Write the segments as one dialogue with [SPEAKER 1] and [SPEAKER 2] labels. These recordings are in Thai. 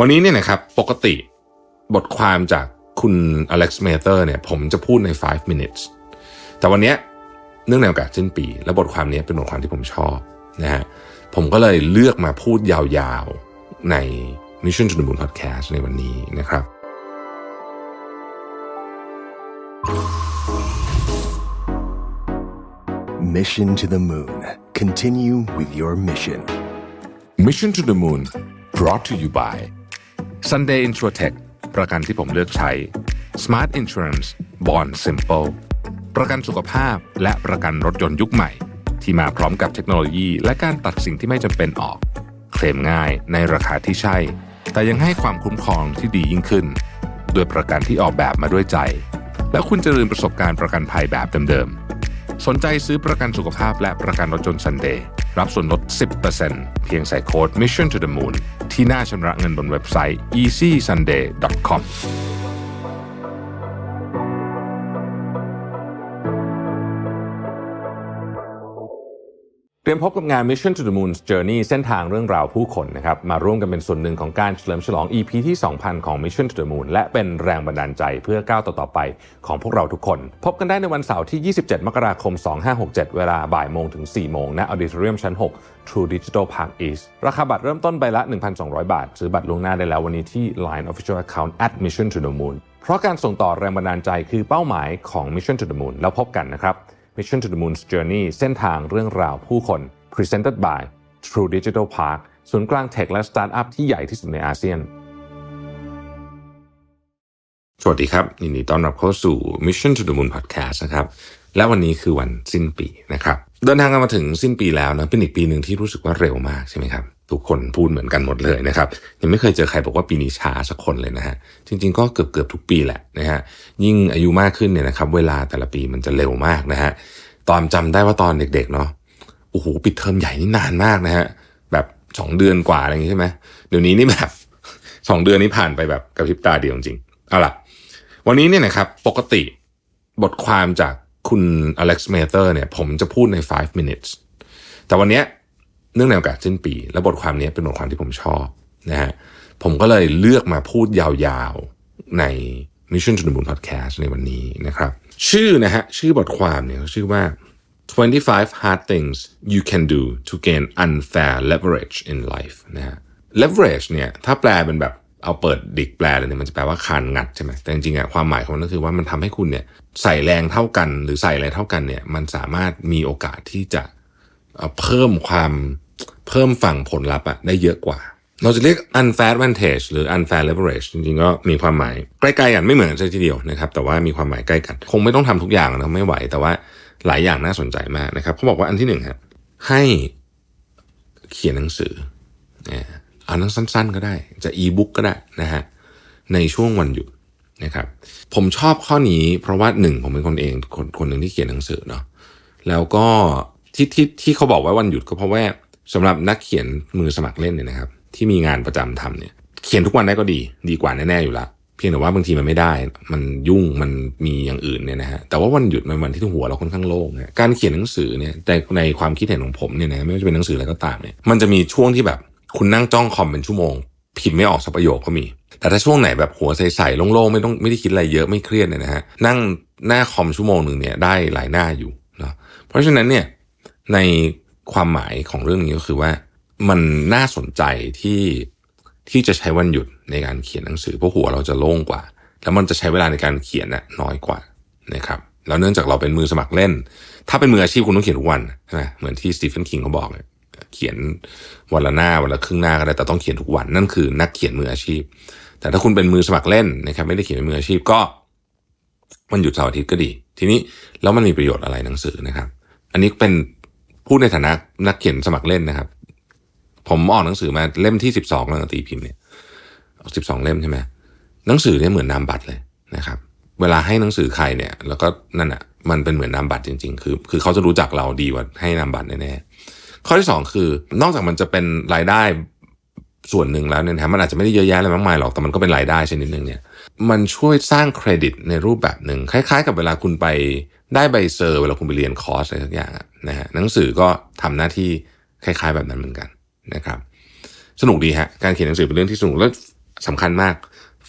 [SPEAKER 1] วันนี้เนี่ยนะครับปกติบทความจากคุณอเล็กซ์เมเตอร์เนี่ยผมจะพูดใน 5 minutes แต่วันเนี้ยเนื่องในโอกาสสิ้นปี และบทความนี้เป็นบทความที่ผมชอบนะฮะผมก็เลยเลือกมาพูดยาวๆ ใน Mission to the Moon Podcast ในวันนี้นะครับ
[SPEAKER 2] Mission to the Moon. Continue with your mission.
[SPEAKER 1] Mission to the Moon brought to you by Sunday Insurtech ประกันที่ผมเลือกใช้ Smart Insurance Bond Simple ประกันสุขภาพและประกันรถยนต์ยุคใหม่ ที่มาพร้อมกับเทคโนโลยี และการตัดสิ่งที่ไม่จำเป็นออก เคลมง่ายในราคาที่ใช่ แต่ยังให้ความคุ้มครองที่ดียิ่งขึ้นด้วยประกันที่ออกแบบมาด้วยใจ และคุณจะลืมประสบการณ์ประกันภัยแบบเดิมๆ สนใจซื้อประกันสุขภาพและประกันรถยนต์ซันเดย์รับส่วนลด 10%เพียงใส่โค้ด Mission to the Moon ที่หน้าชำระเงินบนเว็บไซต์ easysunday.com เตรียมพบกับงาน Mission to the Moon Journey เส้นทางเรื่องราวผู้คนนะครับมาร่วมกันเป็นส่วนหนึ่งของการเฉลิมฉลอง EP ที่ 2,000 ของ Mission to the Moon และเป็นแรงบันดาลใจเพื่อก้าวต่อๆไปของพวกเราทุกคน พบกันได้ในวันเสาร์ที่ 27 มกราคม 2567 เวลาบ่ายโมงถึง 4 โมงณ Auditorium ชั้น 6 True Digital Park East ราคาบัตรเริ่มต้นใบละ 1,200 บาท ซื้อบัตรล่วงหน้าได้แล้ววันนี้ที่ Line Official Account at Mission to the Moon เพราะการส่งต่อแรงบันดาลใจคือเป้าหมายของ Mission to the Moon แล้วพบกันนะครับ Mission to the Moon's Journey เส้นทางเรื่องราวผู้คน Presented by True Digital Park ศูนย์กลางเทคและสตาร์ทอัพที่ใหญ่ที่สุดในอาเซียน สวัสดีครับยินดีต้อนรับเข้าสู่ Mission to the Moon Podcast นะครับและวันนี้คือวันสิ้นปีนะครับ เดินทางกันมาถึงสิ้นปีแล้วนะเป็นอีกปีหนึ่งที่รู้สึกว่าเร็วมากใช่ไหมครับ ทุกคนพูดเหมือนกันหมดเลยนะครับ ยังไม่เคยเจอใครบอกว่าปีนี้ช้าสักคนเลยนะฮะ จริง ๆ ก็เกือบเกือบทุกปีแหละนะฮะ ยิ่งอายุมากขึ้นเนี่ยนะครับ เวลาแต่ละปีมันจะเร็วมากนะฮะ ตอนจำได้ว่าตอนเด็ก ๆ เนาะ โอ้โห ปิดเทอมใหญ่นี่นานมากนะฮะ แบบสองเดือนกว่าอะไรอย่างงี้ใช่ไหม เดี๋ยวนี้นี่แบบสองเดือนนี้ผ่านไปแบบกระพริบตาเดียวจริง เอาล่ะ วันนี้เนี่ยนะครับ ปกติบทความจากคุณอเล็กซ์เมเตอร์เนี่ย ผมจะพูดใน 5 minutes แต่วันเนี้ย เนื่องในโอกาสสิ้นปี และบทความนี้เป็นบทความที่ผมชอบนะฮะผมก็เลยเลือกมาพูดยาวๆใน Mission to the Moon Podcast ในวันนี้นะครับ ชื่อนะฮะชื่อบทความเนี่ยเขาชื่อว่า 25 hard things you can do to gain unfair leverage in life นะฮะ leverage เนี่ยถ้าแปลเป็นแบบเอาเปิดดิกแปลเลยเนี่ยมันจะแปลว่าคานงัดใช่ไหมแต่จริงๆอะความหมายของมันก็คือว่ามันทำให้คุณเนี่ยใส่แรงเท่ากันหรือใส่อะไรเท่ากันเนี่ยมันสามารถมีโอกาสที่จะเพิ่มความ เพิ่มฝั่งผลลัพธ์อะได้เยอะกว่า เราจะเรียก unfair advantage หรือ unfair leverage จริงๆ ก็มีความหมายใกล้ๆกันไม่เหมือนกันทีเดียวนะครับ แต่ว่ามีความหมายใกล้กัน คงไม่ต้องทำทุกอย่างนะไม่ไหว แต่ว่าหลายอย่างน่าสนใจมากนะครับเขาบอกว่าอันที่หนึ่งครับให้เขียนหนังสือนะอ่านหนังสั้น ๆ ก็ได้ จะอีบุ๊กก็ได้นะฮะในช่วงวันหยุดนะครับผมชอบข้อนี้เพราะว่าหนึ่งผมเป็นคนเองคนคนหนึ่งที่เขียนหนังสือเนาะแล้วก็ที่ที่ที่เขาบอกว่าวันหยุดก็เพราะว่า สำหรับนักเขียนมือสมัครเล่นเนี่ยนะครับ ที่มีงานประจำทำเนี่ย เขียนทุกวันได้ก็ดี ดีกว่าแน่ๆอยู่ล้วเพียงแต่ว่าบางทีมันไม่ได้ มันยุ่งมันมีอย่างอื่นเนี่ยนะฮะแต่ว่าวันหยุดมันวันที่หัวเราค่อนข้างโล่งนะการเขียนหนังสือเนี่ยแต่ในความคิดเห็นของผมเนี่ยนะไม่ว่าจะเป็นหนังสืออะไรก็ตามเนี่ยมันจะมีช่วงที่แบบคุณนั่งจ้องคอมเป็นชั่วโมงพิมพ์ไม่ออกสักประโยคก็มี แต่ถ้าช่วงไหนแบบหัวใสๆโล่งๆไม่ต้องไม่ได้คิดอะไรเยอะไม่เครียดเนี่ยนะฮะนั่งหน้าคอมชั่วโมงหนึ่งเนี่ยได้หลายหน้าอยู่เนาะเพราะฉะนั้นเนี่ยใน ความหมายของเรื่องนี้ก็คือว่า มันน่าสนใจที่ที่จะใช้วันหยุดในการเขียนหนังสือเพราะหัวเราจะโล่งกว่า แล้วมันจะใช้เวลาในการเขียนน่ะน้อยกว่านะครับแล้วเนื่องจากเราเป็นมือสมัครเล่น ถ้าเป็นมืออาชีพคุณต้องเขียนทุกวันใช่ไหมเหมือนที่สตีเฟนคิงเขาบอกเลยเขียนวันละหน้าวันละครึ่งหน้าก็ได้แต่ต้องเขียนทุกวันนั่นคือนักเขียนมืออาชีพ แต่ถ้าคุณเป็นมือสมัครเล่นนะครับไม่ได้เขียนเป็นมืออาชีพก็วันหยุดเสาร์อาทิตย์ก็ดี ทีนี้แล้วมันมีประโยชน์อะไรหนังสือนะครับ อันนี้เป็น พูดในฐานะนักเขียนสมัครเล่นนะครับ ผมออกหนังสือมาเล่มที่สิบสองแล้วตีพิมพ์เนี่ยสิบสองเล่มใช่ไหมหนังสือเนี่ยเหมือนนามบัตรเลยนะครับ เวลาให้หนังสือใครเนี่ย แล้วก็นั่นอะ มันเป็นเหมือนนามบัตรจริง ๆ คือ คือเขาจะรู้จักเราดีกว่าให้นามบัตรแน่ๆข้อที่สองคือนอกจากมันจะเป็นรายได้ส่วนหนึ่งแล้วเนี่ยนะมันอาจจะไม่ได้เยอะแยะอะไรมากมายหรอกแต่มันก็เป็นรายได้ชนิดหนึ่งเนี่ย มันช่วยสร้างเครดิตในรูปแบบหนึ่งคล้าย ๆ กับเวลาคุณไปได้ใบเซอร์ เวลาคุณไปเรียนคอร์สอะไรสักอย่างอะ นะฮะหนังสือก็ทำหน้าที่คล้าย ๆ แบบนั้นเหมือนกันนะครับ สนุกดีฮะการเขียนหนังสือเป็นเรื่องที่สนุกแล้วสำคัญมาก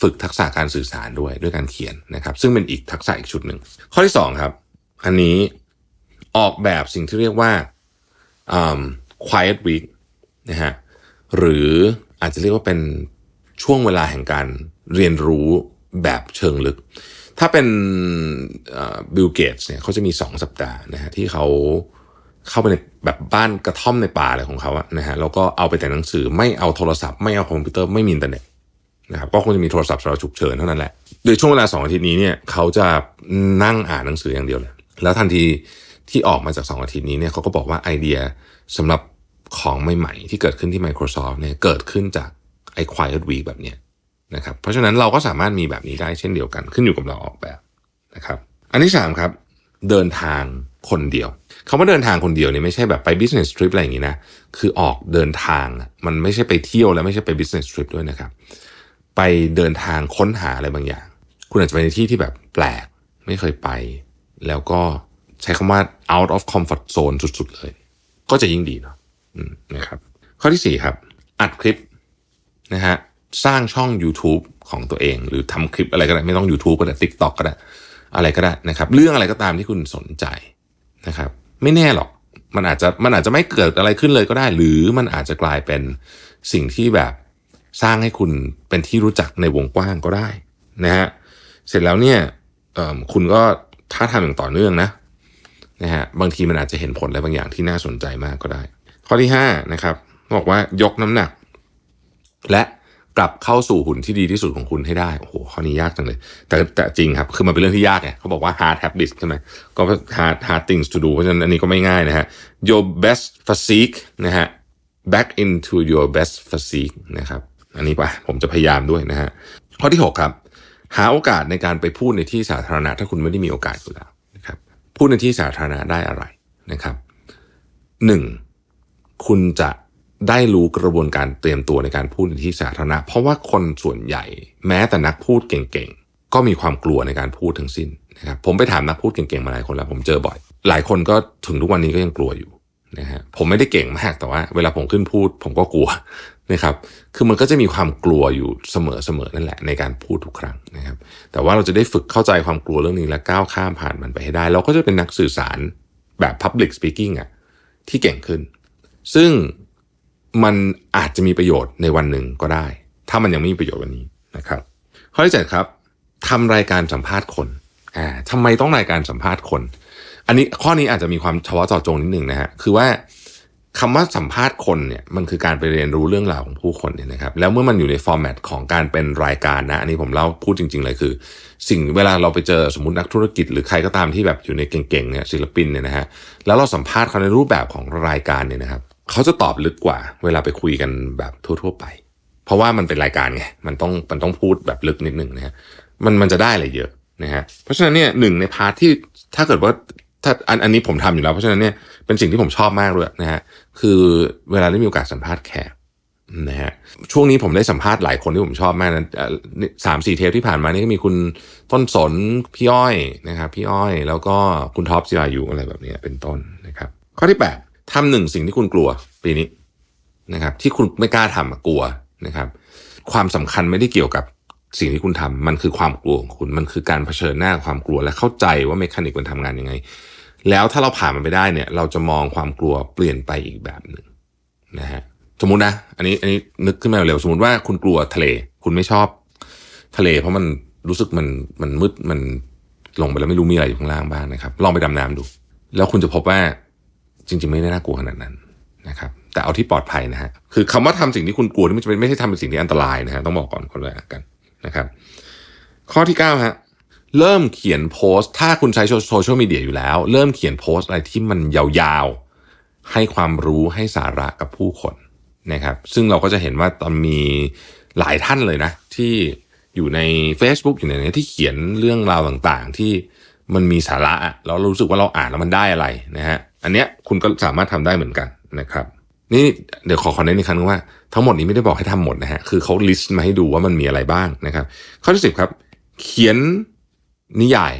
[SPEAKER 1] ฝึกทักษะการสื่อสารด้วยด้วยการเขียนนะครับ ซึ่งเป็นอีกทักษะอีกชุดหนึ่งข้อที่สองครับ อันนี้ออกแบบสิ่งที่เรียกว่า quiet week นะฮะหรืออาจจะเรียกว่าเป็นช่วงเวลาแห่งการเรียนรู้แบบเชิงลึก ถ้าเป็นบิลเกตเนี่ยเขาจะมี 2 สัปดาห์นะฮะที่เขา เข้าไปในแบบบ้านกระท่อมในป่าอะไรของเขาอะนะฮะแล้วก็เอาไปแต่หนังสือไม่เอาโทรศัพท์ไม่เอาคอมพิวเตอร์ไม่มีอินเทอร์เน็ตนะครับก็คงจะมีโทรศัพท์สำหรับฉุกเฉินเท่านั้นแหละโดยช่วงเวลาสองอาทิตย์นี้เนี่ยเขาจะนั่งอ่านหนังสืออย่างเดียวเลย แล้วทันทีที่ออกมาจากสองอาทิตย์นี้เนี่ยเขาก็บอกว่าไอเดียสำหรับของใหม่ๆ ที่เกิดขึ้นที่ Microsoft เนี่ยเกิดขึ้นจากไอ้ Quiet Week แบบเนี้ยนะครับเพราะฉะนั้นเราก็สามารถมีแบบนี้ได้เช่นเดียวกันขึ้นอยู่กับเราออกแบบนะครับ อันที่สามครับเดินทางคนเดียว คำว่าเดินทางคนเดียวเนี่ยไม่ใช่แบบไป business trip อะไรอย่างนี้นะ คือออกเดินทาง มันไม่ใช่ไปเที่ยวและไม่ใช่ไป business trip ด้วยนะครับ ไปเดินทางค้นหาอะไรบางอย่าง คุณอาจจะไปในที่ที่แบบแปลก ไม่เคยไป แล้วก็ใช้คำว่า out of comfort zone สุด ๆ เลย ก็จะยิ่งดีเนาะนะครับ ข้อที่สี่ครับ อัดคลิปนะฮะ สร้างช่อง YouTube ของตัวเอง หรือทำคลิปอะไรก็ได้ ไม่ต้อง YouTube ก็ได้ TikTok ก็ได้ อะไรก็ได้นะครับ เรื่องอะไรก็ตามที่คุณสนใจนะครับ ไม่แน่หรอก มันอาจจะมันอาจจะไม่เกิดอะไรขึ้นเลยก็ได้ หรือมันอาจจะกลายเป็นสิ่งที่แบบสร้างให้คุณเป็นที่รู้จักในวงกว้างก็ได้นะฮะเสร็จแล้วเนี่ยคุณก็ถ้าทำอย่างต่อเนื่องนะนะฮะบางทีมันอาจจะเห็นผลอะไรบางอย่างที่น่าสนใจมากก็ได้ ข้อที่ห้านะครับบอกว่ายกน้ำหนัก และ กลับเข้าสู่หุ่นที่ดีที่สุดของคุณให้ได้ โอ้โหข้อนี้ยากจังเลย แต่แต่จริงครับ คือมันเป็นเรื่องที่ยากไงเขาบอกว่า hard habits ใช่ไหมก็ hard hard things to do เพราะฉะนั้นอันนี้ก็ไม่ง่ายนะฮะ your best physique นะฮะ back into your best physique นะครับ อันนี้ป่ะ ผมจะพยายามด้วยนะฮะ ข้อที่ 6 ครับ หาโอกาสในการไปพูดในที่สาธารณะ ถ้าคุณไม่ได้มีโอกาสอยู่แล้วนะครับ พูดในที่สาธารณะได้อะไรนะครับหนึ่งคุณจะ ได้รู้กระบวนการเตรียมตัวในการพูดในที่สาธารณะ เพราะว่าคนส่วนใหญ่ แม้แต่นักพูดเก่งๆ ก็มีความกลัวในการพูดทั้งสิ้นนะครับผมไปถามนักพูดเก่งๆมาหลายคนแล้วผมเจอบ่อย หลายคนก็ถึงทุกวันนี้ก็ยังกลัวอยู่นะฮะผมไม่ได้เก่งมากแต่ว่า เวลาผมขึ้นพูด ผมก็กลัวนะครับคือมันก็จะมีความกลัวอยู่เสมอๆนั่นแหละในการพูดทุกครั้งนะครับแต่ว่าเราจะได้ฝึกเข้าใจความกลัวเรื่องนี้และก้าวข้ามผ่านมันไปให้ได้ เราก็จะเป็นนักสื่อสารแบบ Public Speaking อะที่เก่งขึ้น ซึ่ง มันอาจจะมีประโยชน์ในวันหนึ่งก็ได้ ถ้ามันยังไม่มีประโยชน์วันนี้นะครับ ข้อที่เจ็ดครับทำรายการสัมภาษณ์คนอ่าทำไมต้องรายการสัมภาษณ์คน อันนี้ข้อนี้อาจจะมีความเฉพาะเจาะจงนิดหนึ่งนะฮะคือว่าคำว่าสัมภาษณ์คนเนี่ยมันคือการไปเรียนรู้เรื่องราวของผู้คนเนี่ยนะครับแล้วเมื่อมันอยู่ในฟอร์แมตของการเป็นรายการนะอันนี้ผมเล่าพูดจริง ๆ เลยคือ สิ่งเวลาเราไปเจอสมมตินักธุรกิจ หรือใครก็ตามที่แบบอยู่ในเก่งๆเนี่ยศิลปินเนี่ยนะฮะแล้วเราสัมภาษณ์เขาในรูปแบบของรายการเนี่ยนะครับ เขาจะตอบลึกกว่า เวลาไปคุยกันแบบทั่ว ๆ ไป เพราะว่ามันเป็นรายการไงมันต้องมันต้องพูดแบบลึกนิดหนึ่งนะฮะมันมันจะได้อะไรเยอะนะฮะเพราะฉะนั้นเนี่ยหนึ่งในพาร์ทที่ถ้าเกิดว่าถ้าอันอันนี้ผมทำอยู่แล้ว เพราะฉะนั้นเนี่ยเป็นสิ่งที่ผมชอบมากเลยนะฮะคือเวลาได้มีโอกาสสัมภาษณ์แขกนะฮะช่วงนี้ผมได้สัมภาษณ์หลายคนที่ผมชอบมากนะสามสี่เทปที่ผ่านมานี่ก็มีคุณต้นสนพี่อ้อยนะครับพี่อ้อย แล้วก็คุณท็อปซีอายุอะไรแบบนี้เป็นต้นนะครับ ข้อที่แปด ทำหนึ่งสิ่งที่คุณกลัวปีนี้นะครับ ที่คุณไม่กล้าทำกลัวนะครับ ความสำคัญไม่ได้เกี่ยวกับสิ่งที่คุณทำมันคือความกลัวของคุณ มันคือการเผชิญหน้าความกลัวและเข้าใจว่าเมคานิกมันทำงานยังไง แล้วถ้าเราผ่านมันไปได้เนี่ย เราจะมองความกลัวเปลี่ยนไปอีกแบบหนึ่งนะฮะสมมตินะ อันนี้อันนี้นึกขึ้นมาเร็วๆสมมติว่าคุณกลัวทะเล คุณไม่ชอบ ทะเล เพราะมันรู้สึกมันมันมืดมันลงไปแล้วไม่รู้มีอะไรอยู่ข้างล่างบ้างนะครับ ลองไปดำน้ำดู แล้วคุณจะพบว่า จริง ๆ ไม่ได้น่ากลัวขนาดนั้นนะครับแต่เอาที่ปลอดภัยนะฮะคือคำว่าทำสิ่งที่คุณกลัวนี่มันจะเป็นไม่ใช่ทำเป็นสิ่งที่อันตรายนะฮะต้องบอกก่อนคนแรกกันนะครับ ข้อที่9ฮะเริ่มเขียนโพสต์ ถ้าคุณใช้โซเชียลมีเดียอยู่แล้ว เริ่มเขียนโพสต์อะไรที่มันยาวๆ ให้ความรู้ให้สาระกับผู้คนนะครับ ซึ่งเราก็จะเห็นว่าตอนมีหลายท่านเลยนะ ที่อยู่ใน Facebook อยู่ในนี้ที่เขียนเรื่องราวต่างๆ ที่มันมีสาระแล้วเรารู้สึกว่าเราอ่านแล้วมันได้อะไรนะฮะ อันเนี้ยคุณก็สามารถทำได้เหมือนกันนะครับนี่เดี๋ยวขอขอนเน้นอีกครั้งว่าทั้งหมดนี้ไม่ได้บอกให้ทำหมดนะฮะคือเขาลิสต์มาให้ดูว่ามันมีอะไรบ้างนะครับข้อที่สิบครับ เขียนนิยาย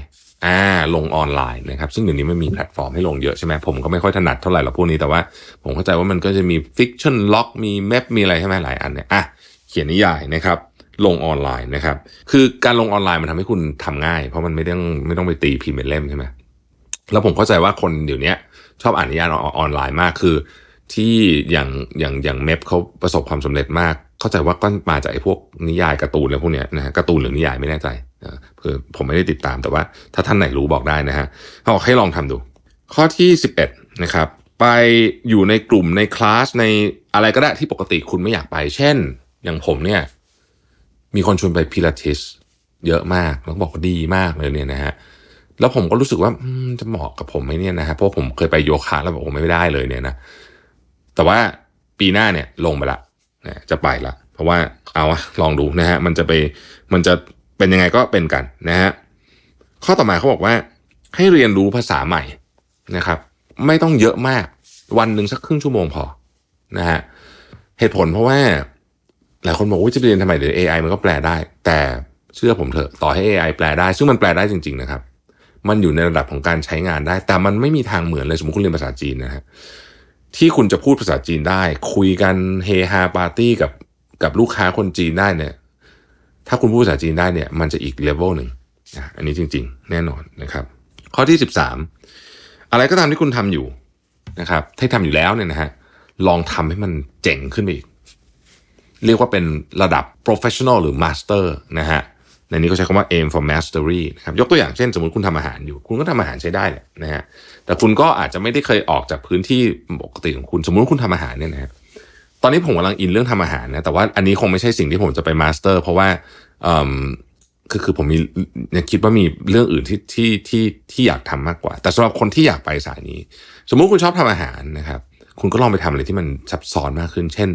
[SPEAKER 1] อ่าลงออนไลน์นะครับ ซึ่งเดี๋ยวนี้ไมันมีแพลตฟอร์มให้ลงเยอะใช่ไหมผมก็ไม่ค่อยถนัดเท่าไหร่หรอกพวกนี้แต่ว่า ผมเข้าใจว่ามันก็จะมีฟิกชันล็อกมีแมปมีอะไรใช่ไหมหลายอันเนี่ยอะเขียนนิยายนะครับลงออนไลน์นะครับ คือการลงออนไลน์มันทำให้คุณทำง่าย เพราะมันไม่ต้องไม่ต้องไปตีพิมพ์เป็นเล่มใช่ไหมแล้วผมเข้าใจว่าคนเดี๋ยวนี้ ชอบอ่านนิยายออนไลน์มากคือ ที่อย่างอย่างอย่างเมฟเขาประสบความสำเร็จมาก เข้าใจว่าก็มาจากไอ้พวกนิยายการ์ตูนอะไรพวกเนี้ยนะฮะการ์ตูนหรือนิยายไม่แน่ใจเออคือผมไม่ได้ติดตามแต่ว่า ถ้าท่านไหนรู้บอกได้นะฮะเขาบอกให้ลองทำดู ข้อที่ 11 นะครับไปอยู่ในกลุ่มในคลาสในอะไรก็ได้ที่ปกติคุณไม่อยากไป เช่น อย่างผมเนี่ย มีคนชวนไปพิลาทิสเยอะมากแล้วบอกว่าดีมากเลยเนี่ยนะฮะ แล้วผมก็รู้สึกว่าจะเหมาะกับผมไหมเนี่ยนะฮะเพราะผมเคยไปโยคะแล้วบอกผมไม่ได้เลยเนี่ยนะแต่ว่าปีหน้าเนี่ยลงไปละนะจะไปละ เพราะว่าเอาอะลองดูนะฮะมันจะไปมันจะเป็นยังไงก็เป็นกันนะฮะข้อต่อมาเขาบอกว่าให้เรียนรู้ภาษาใหม่นะครับ ไม่ต้องเยอะมากวันหนึ่งสักครึ่งชั่วโมงพอนะฮะเหตุผลเพราะว่าหลายคนบอกว่าจะไปเรียนทำไมเดี๋ยว AI มันก็แปลได้ แต่เชื่อผมเถอะต่อให้ AI แปลได้ ซึ่งมันแปลได้จริง ๆ นะครับ มันอยู่ในระดับของการใช้งานได้ แต่มันไม่มีทางเหมือนเลยสมมติคุณเรียนภาษาจีนนะฮะที่คุณจะพูดภาษาจีนได้ คุยกันเฮฮาปาร์ตี้กับกับลูกค้าคนจีนได้เนี่ย ถ้าคุณพูดภาษาจีนได้เนี่ย มันจะอีกเลเวลหนึ่งอันนี้จริง ๆ แน่นอนนะครับ ข้อที่สิบสามอะไรก็ตามที่คุณทำอยู่นะครับที่ทำอยู่แล้วเนี่ยนะฮะลองทำให้มันเจ๋งขึ้นไปอีก เรียกว่าเป็นระดับ professional หรือ master นะฮะ ในนี้ก็ใช้คำว่า aim for mastery นะครับยกตัวอย่างเช่น สมมติคุณทำอาหารอยู่ คุณก็ทำอาหารใช้ได้แหละนะฮะแต่คุณก็อาจจะไม่ได้เคยออกจากพื้นที่ปกติของคุณ สมมติคุณทำอาหารเนี่ยนะฮะตอนนี้ผมกำลังอินเรื่องทำอาหารนะแต่ว่าอันนี้คงไม่ใช่สิ่งที่ผมจะไป master เพราะว่าเอ่อคือคือผมมีคิดว่ามีเรื่องอื่นที่ที่ที่ที่อยากทำมากกว่า แต่สำหรับคนที่อยากไปสายนี้ สมมุติคุณชอบทำอาหารนะครับ คุณก็ลองไปทำอะไรที่มันซับซ้อนมากขึ้น เช่น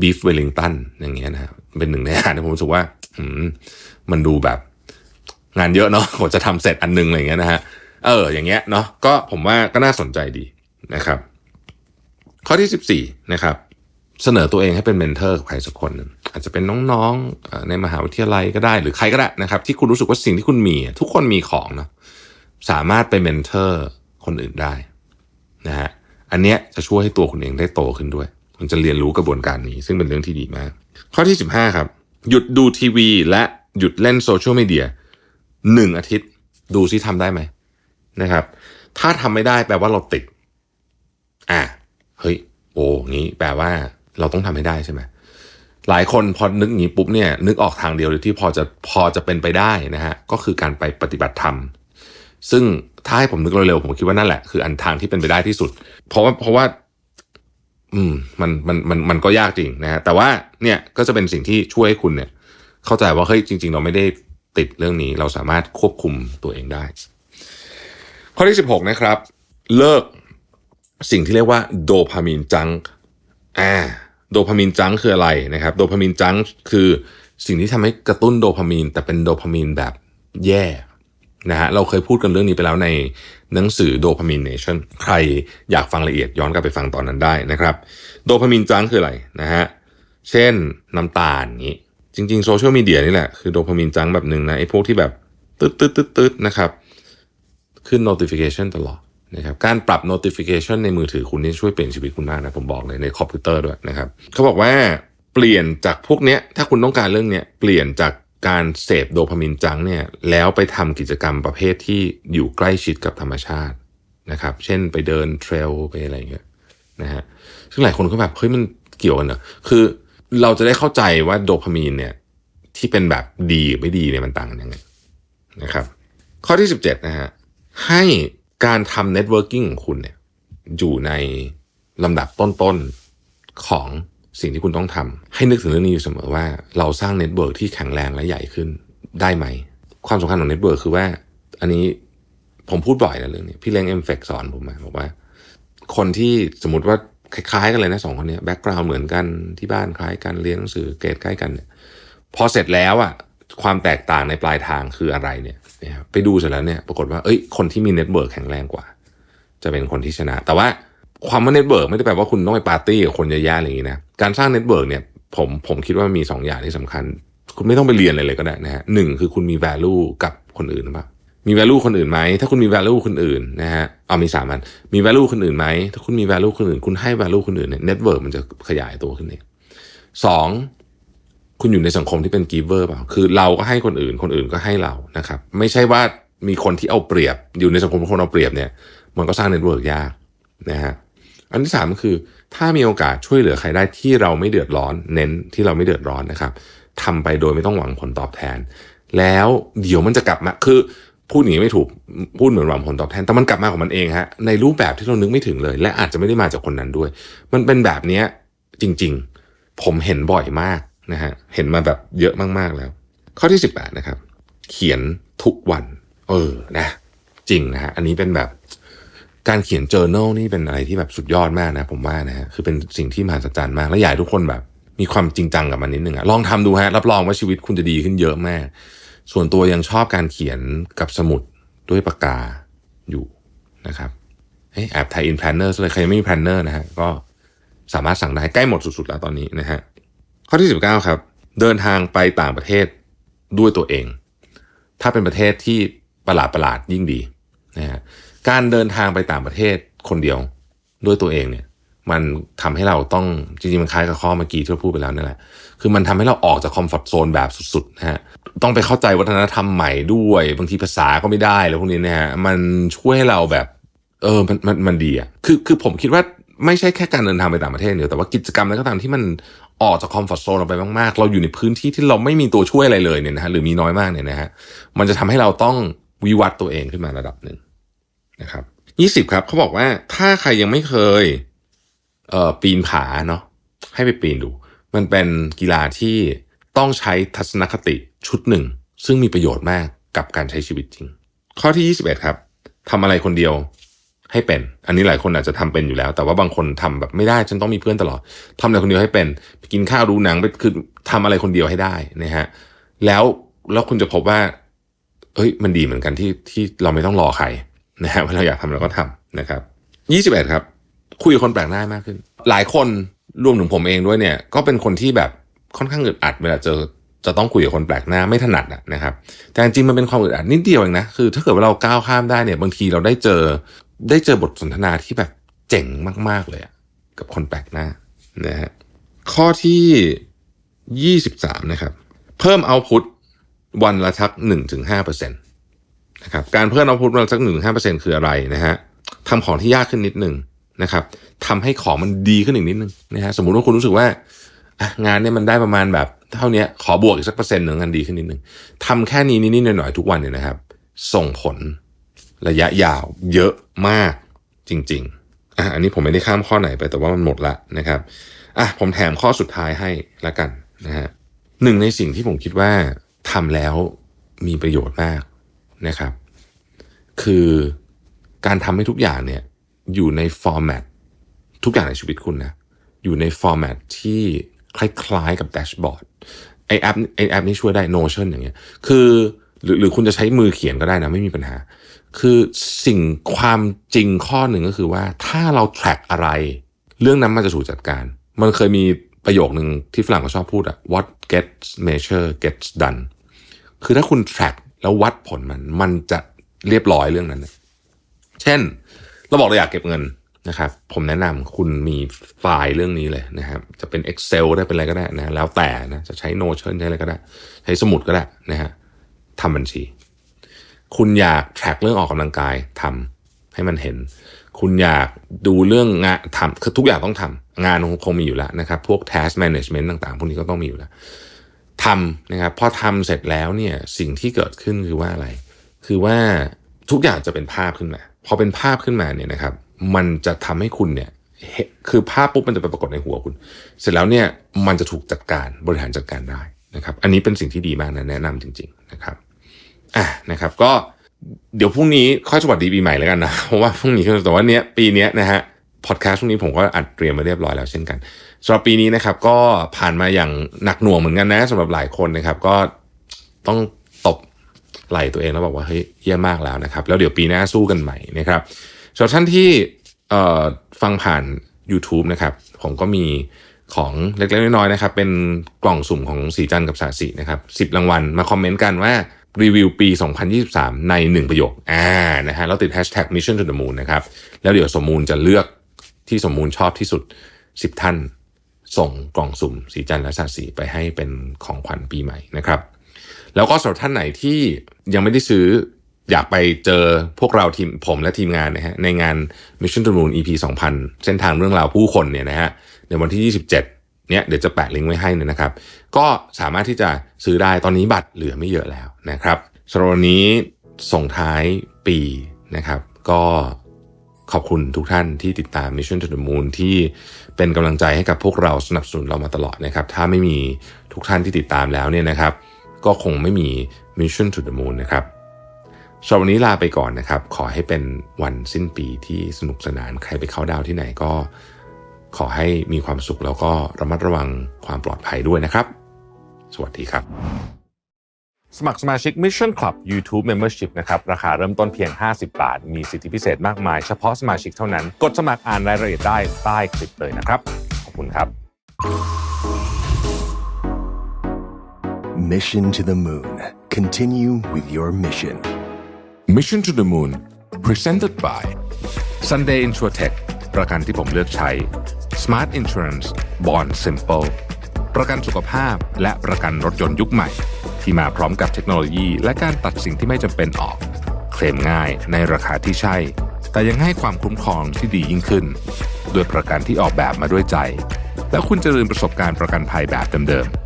[SPEAKER 1] บีฟเวลลิงตันอย่างเงี้ยนะครับเป็นหนึ่งในอาหารที่ผมรู้สึกว่าอื มันดูแบบ งานเยอะเนาะกว่าจะทำเสร็จอันหนึงอะไรเงี้ยนะฮะเอออย่างเงี้ยเนาะก็ผมว่าก็น่าสนใจดีนะครับ ข้อที่สิบสี่นะครับเสนอตัวเองให้เป็นเมนเทอร์กับใครสักคนนึงอาจจะเป็นน้องๆเอ่อในมหาวิทยาลัยก็ได้หรือใครก็ได้นะครับ ที่คุณรู้สึกว่าสิ่งที่คุณมี ทุกคนมีของเนาะสามารถไปเมนเทอร์คนอื่นได้นะฮะอันเนี้ยจะช่วยให้ตัวคุณเองได้โตขึ้นด้วย คุณจะเรียนรู้กระบวนการนี้ ซึ่งเป็นเรื่องที่ดีมาก ข้อที่ 15 ครับ หยุดดูทีวีและ หยุดเล่นโซเชียลมีเดียหนึ่งอาทิตย์ ดูซิทำได้ไหมนะครับ ถ้าทำไม่ได้แปลว่าเราติด อะเฮ้ย โอ้งี้แปลว่าเราต้องทำให้ได้ใช่ไหมหลายคนพอนึกอย่างนี้ปุ๊บเนี่ยนึกออกทางเดียวเลยที่พอจะพอจะเป็นไปได้นะฮะก็คือการไปปฏิบัติธรรม ซึ่งถ้าให้ผมนึกเร็วๆผมคิดว่านั่นแหละคืออันทางที่เป็นไปได้ที่สุด เพราะว่าเพราะว่า อืมมันมันมันมันก็ยากจริงนะฮะแต่ว่าเนี่ยก็จะเป็นสิ่งที่ช่วยให้คุณเนี่ย เข้าใจว่าเฮ้ยจริง ๆ เราไม่ได้ติดเรื่องนี้ เราสามารถควบคุมตัวเองได้ ข้อที่สิบหกนะครับ เลิกสิ่งที่เรียกว่าโดพามีนจังอ่าโดพามีนจังคืออะไรนะครับ โดพามีนจังคือสิ่งที่ทำให้กระตุ้นโดพามีน แต่เป็นโดพามีนแบบแย่นะฮะเราเคยพูดกันเรื่องนี้ไปแล้วในหนังสือโดพามีนเนชั่นใครอยากฟังละเอียดย้อนกลับไปฟังตอนนั้นได้นะครับ โดพามีนจังคืออะไรนะฮะเช่นน้ำตาลนี้ จริงๆโซเชียลมีเดียนี่แหละ คือโดพามีนจังแบบหนึ่งนะไอ้พวกที่แบบตึ๊ดตึ๊ดตึ๊ดตึ๊ดนะครับ ขึ้น notification ตลอดนะครับการปรับ notification ในมือถือคุณนี่ช่วยเปลี่ยนชีวิตคุณมากนะ ผมบอกเลยในคอมพิวเตอร์ด้วยนะครับ เขาบอกว่าเปลี่ยนจากพวกเนี้ย ถ้าคุณต้องการเรื่องเนี้ย เปลี่ยนจากการเสพโดพามีนจังเนี่ยแล้วไปทำกิจกรรมประเภทที่อยู่ใกล้ชิดกับธรรมชาตินะครับ เช่นไปเดินเทรลไปอะไรเงี้ยนะฮะซึ่งหลายคนก็แบบเฮ้ยมันเกี่ยวกันเหรอคือ เราจะได้เข้าใจว่าโดพามีนเนี่ย ที่เป็นแบบดีกับไม่ดีเนี่ยมันต่างกันยังไงนะครับ ข้อที่ 17 นะฮะ ให้การทำเน็ตเวิร์กิ่งของคุณเนี่ย อยู่ในลำดับต้นๆของสิ่งที่คุณต้องทำให้นึกถึงเรื่องนี้อยู่เสมอว่า เราสร้างเน็ตเวิร์กที่แข็งแรงและใหญ่ขึ้นได้ไหม ความสำคัญของเน็ตเวิร์กคือว่า อันนี้ผมพูดบ่อยนะเรื่องนี้ พี่เล้งเอ็มเฟกสอนผมมาบอกว่า คนที่สมมติว่า คล้ายๆกันเลยนะสองคนนี้แบ็กกราวน์เหมือนกันที่บ้านคล้ายกันเรียนหนังสือเกรดใกล้กันเนี่ยพอเสร็จแล้วอะความแตกต่างในปลายทางคืออะไรเนี่ยไปดูเสร็จแล้วเนี่ยปรากฏว่าเอ้ยคนที่มีเน็ตเวิร์กแข็งแรงกว่า จะเป็นคนที่ชนะ แต่ว่าความว่าเน็ตเวิร์กไม่ได้แปลว่าคุณต้องไปปาร์ตี้กับคนเยอะแยะอะไรอย่างนี้นะการสร้างเน็ตเวิร์กเนี่ยผมผมคิดว่ามีสองอย่างที่สำคัญ คุณไม่ต้องไปเรียนอะไรเลยก็ได้นะฮะหนึ่งคือคุณมี value กับคนอื่นหรือเปล่า มี value คนอื่นไหม ถ้าคุณมี value คนอื่นนะฮะ เอามีสามอัน มี value คนอื่นไหม ถ้าคุณมี value คนอื่น คุณให้ value คนอื่นเนี่ยเน็ตเวิร์กมันจะขยายตัวขึ้นเองสอง คุณอยู่ในสังคมที่เป็น giver เปล่า คือเราก็ให้คนอื่น คนอื่นก็ให้เรานะครับ ไม่ใช่ว่ามีคนที่เอาเปรียบ อยู่ในสังคมคนเอาเปรียบเนี่ย มันก็สร้างเน็ตเวิร์กยากนะฮะ อันที่สามก็คือ ถ้ามีโอกาสช่วยเหลือใครได้ที่เราไม่เดือดร้อน เน้นที่เราไม่เดือดร้อนนะครับทำไปโดยไม่ต้องหวังผลตอบแทน แล้วเดี๋ยวมันจะกลับมา คือ พูดอย่างนี้ไม่ถูกพูดเหมือนหวังผลตอบแทน แต่มันกลับมาของมันเองฮะในรูปแบบที่เรานึกไม่ถึงเลย และอาจจะไม่ได้มาจากคนนั้นด้วย มันเป็นแบบเนี้ยจริง ๆ ผมเห็นบ่อยมากนะฮะเห็นมาแบบเยอะมากๆแล้ว ข้อที่ 18 นะครับ เขียนทุกวัน เออนะจริงนะฮะอันนี้เป็นแบบการเขียน journal นี่เป็นอะไรที่แบบสุดยอดมากนะ ผมว่านะฮะคือเป็นสิ่งที่มหัศจรรย์มาก และอยากทุกคนแบบ มีความจริงจังกับมันนิดนึงอะลองทำดูฮะรับรองว่าชีวิตคุณจะดีขึ้นเยอะมาก ส่วนตัวยังชอบการเขียนกับสมุดด้วยปากกาอยู่นะครับแอบไทยอินแพลนเนอร์เลยใครยังไม่มีแพลนเนอร์นะฮะก็สามารถสั่งได้ใกล้หมดสุดๆแล้วตอนนี้นะฮะข้อที่ 19 ครับ เดินทางไปต่างประเทศด้วยตัวเอง ถ้าเป็นประเทศที่ประหลาดประหลาดยิ่งดีนะฮะการเดินทางไปต่างประเทศคนเดียวด้วยตัวเองเนี่ย มันทำให้เราต้องจริงๆมันคล้ายกับข้อเมื่อกี้ที่เราพูดไปแล้วนั่นแหละ คือมันทำให้เราออกจากคอมฟอร์ทโซนแบบสุดๆนะฮะ ต้องไปเข้าใจวัฒนธรรมใหม่ด้วย บางทีภาษาก็ไม่ได้แล้วพวกนี้นะฮะ มันช่วยให้เราแบบ เออ มัน มัน มันดีอะคือ คือผมคิดว่าไม่ใช่แค่การเดินทางไปต่างประเทศเดียว แต่ว่ากิจกรรมอะไรก็ตามที่มันออกจากคอมฟอร์ทโซนเราไปมากๆ เราอยู่ในพื้นที่ที่เราไม่มีตัวช่วยอะไรเลยเนี่ยนะฮะ หรือมีน้อยมากเนี่ยนะฮะ มันจะทำให้เราต้องวิวัฒน์ตัวเองขึ้นมาระดับหนึ่งนะครับยี่สิบครับเขาบอกว่าถ้าใครยังไม่เคย เอ่อปีนผาเนาะให้ไปปีนดู มันเป็นกีฬาที่ต้องใช้ทัศนคติชุดหนึ่ง ซึ่งมีประโยชน์มากกับการใช้ชีวิตจริง ข้อที่ 21 ครับทำอะไรคนเดียวให้เป็น อันนี้หลายคนอาจจะทำเป็นอยู่แล้ว แต่ว่าบางคนทำแบบไม่ได้ฉันต้องมีเพื่อนตลอดทำอะไรคนเดียวให้เป็นไปกินข้าวดูหนังไปคือทำอะไรคนเดียวให้ได้นะฮะแล้วแล้วคุณจะพบว่าเอ้ยมันดีเหมือนกันที่ที่เราไม่ต้องรอใครนะฮะเวลาอยากทำเราก็ทำนะครับยี่สิบเอ็ดครับ คุยกับคนแปลกหน้ามากขึ้น หลายคนรวมถึงผมเองด้วยเนี่ย ก็เป็นคนที่แบบค่อนข้างอึดอัดเวลาเจอจะต้องคุยกับคนแปลกหน้าไม่ถนัดนะครับ แต่จริงมันเป็นความอึดอัดนิดเดียวเองนะคือ ถ้าเกิดว่าเราก้าวข้ามได้เนี่ย บางทีเราได้เจอได้เจอบทสนทนาที่แบบเจ๋งมาก ๆเลยกับคนแปลกหน้านะฮะข้อที่ยี่สิบสามนะครับ เพิ่มเอาพุทวันละทักหนึ่งถึงห้าเปอร์เซ็นตนะครับการเพิ่มเอาพุทวันละสักหนึ่งห้าเปอร์เซ็นคืออะไรนะฮะทำของที่ยากขึ้นนิดหนึ่ง นะครับทำให้ของมันดีขึ้นอีกนิดนึงนะฮะสมมุติว่าคุณรู้สึกว่างานเนี่ยมันได้ประมาณแบบ เท่านี้ขอบวกอีกสักเปอร์เซ็นต์หนึ่งงานดีขึ้นนิดนึงทำแค่นี้นิดๆหน่อยๆทุกวันเนี่ยนะครับ ส่งผลระยะยาวเยอะมากจริงๆอะอันนี้ผมไม่ได้ข้ามข้อไหนไปแต่ว่ามันหมดละนะครับอะผมแถมข้อสุดท้ายให้ละกันนะฮะหนึ่งในสิ่งที่ผมคิดว่าทำแล้วมีประโยชน์มากนะครับ คือการทำให้ทุกอย่างเนี่ย อยู่ในฟอร์แมตทุกอย่างในชีวิตคุณนะ อยู่ในฟอร์แมตที่คล้ายๆกับแดชบอร์ดไอแอปไอแอปนี้ช่วยได้ Notion อย่างเงี้ย คือหรือหรือคุณจะใช้มือเขียนก็ได้นะ ไม่มีปัญหา คือสิ่งความจริงข้อหนึ่งก็คือว่าถ้าเรา track อะไร เรื่องนั้นมันจะถูกจัดการ มันเคยมีประโยคหนึ่งที่ฝรั่งเขาชอบพูดอะ what gets measured gets done คือถ้าคุณ track แล้ววัดผลมัน มันจะเรียบร้อยเรื่องนั้น เช่น เราบอกเราอยากเก็บเงินนะครับ ผมแนะนำคุณมีไฟล์เรื่องนี้เลยนะครับ จะเป็น Excel ได้เป็นอะไรก็ได้นะ แล้วแต่นะ จะใช้ Notion ใช้อะไรก็ได้ ใช้สมุดก็ได้นะฮะทำบัญชี คุณอยาก track เรื่องออกกำลังกายทำให้มันเห็น คุณอยากดูเรื่องงานทำคือทุกอย่างต้องทำงานคงมีอยู่แล้วนะครับ พวก task management ต่างๆ พวกนี้ก็ต้องมีอยู่แล้วทำนะครับ พอทำเสร็จแล้วเนี่ย สิ่งที่เกิดขึ้นคือว่าอะไร คือว่าทุกอย่างจะเป็นภาพขึ้นมา พอเป็นภาพขึ้นมาเนี่ยนะครับ มันจะทำให้คุณเนี่ยคือภาพปุ๊บมันจะไปปรากฏในหัวคุณ เสร็จแล้วเนี่ยมันจะถูกจัดการบริหารจัดการได้นะครับ อันนี้เป็นสิ่งที่ดีมากนะแนะนำจริง ๆนะครับอะนะครับ ก็เดี๋ยวพรุ่งนี้ค่อยสวัสดีปีใหม่แล้วกันนะเพราะว่าพรุ่งนี้แต่ว่าเนี้ยปีเนี้ยนะฮะพอดแคสต์พรุ่งนี้ผมก็อัดเตรียมมาเรียบร้อยแล้วเช่นกันสำหรับปีนี้นะครับ ก็ผ่านมาอย่างหนักหน่วงเหมือนกันนะสำหรับหลายคนนะครับ ก็ต้อง ไหล่ตัวเองแล้วบอกว่าเฮ้ยเยี่ยมมากแล้วนะครับ แล้วเดี๋ยวปีหน้าสู้กันใหม่นะครับสำหรับท่านที่ฟังผ่าน YouTube นะครับ ผมก็มีของเล็กๆน้อยๆนะครับ เป็นกล่องสุ่มของสีจันกับสาสีนะครับสิบรางวัลมาคอมเมนต์กันว่ารีวิวปี 2023 ใน 1 ประโยคอ่านะฮะแล้วติด hashtag mission to the moon นะครับ แล้วเดี๋ยวสมมูลจะเลือกที่สมมูลชอบที่สุด 10 ท่าน ส่งกล่องสุ่มสีจันและสาสีไปให้เป็นของขวัญปีใหม่นะครับ แล้วก็สำหรับท่านไหนที่ยังไม่ได้ซื้ออยากไปเจอพวกเราทีมผมและทีมงานนะฮะในงาน Mission to Moon EP 2000 เส้นทางเรื่องราวผู้คนเนี่ยนะฮะในวันที่ 27เนี่ยเดี๋ยวจะแปะลิงก์ไว้ให้เนี่ยนะครับ ก็สามารถที่จะซื้อได้ตอนนี้บัตรเหลือไม่เยอะแล้วนะครับสำหรับวันนี้ส่งท้ายปีนะครับ ก็ขอบคุณทุกท่านที่ติดตาม Mission to the Moon ที่เป็นกำลังใจให้กับพวกเราสนับสนุนเรามาตลอดนะครับ ถ้าไม่มีทุกท่านที่ติดตามแล้วเนี่ยนะครับ ก็คงไม่มี Mission to the Moon นะครับสำหรับวันนี้ลาไปก่อนนะครับ ขอให้เป็นวันสิ้นปีที่สนุกสนานใครไปเข้าดาวที่ไหนก็ ขอให้มีความสุขแล้วก็ระมัดระวังความปลอดภัยด้วยนะครับ สวัสดีครับ สมัครสมาชิก Mission Club YouTube Membership นะครับ ราคาเริ่มต้นเพียง 50 บาท มีสิทธิพิเศษมากมาย เฉพาะสมาชิกเท่านั้น กดสมัครอ่านรายละเอียดได้ใต้คลิปเลยนะครับ ขอบคุณครับ
[SPEAKER 2] Mission to the Moon. Continue with your mission.
[SPEAKER 1] Mission to the Moon Presented by Sunday InsurTech ประกันที่ผมเลือกใช้ Smart Insurance Bond Simple ประกันสุขภาพและประกันรถยนต์ยุคใหม่ ที่มาพร้อมกับเทคโนโลยี และการตัดสิ่งที่ไม่จำเป็นออก เคลมง่ายในราคาที่ใช่ แต่ยังให้ความคุ้มครองที่ดียิ่งขึ้น ด้วยประกันที่ออกแบบมาด้วยใจ แล้วคุณจะลืมประสบการณ์ประกันภัยแบบเดิมๆ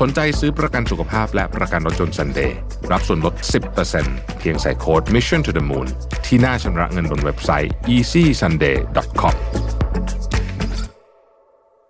[SPEAKER 1] สนใจซื้อประกันสุขภาพและประกันรถยนต์ซันเดย์รับส่วนลด 10%เพียงใส่โค้ด Mission to the Moon ที่หน้าชำระเงินบนเว็บไซต์ easysunday.com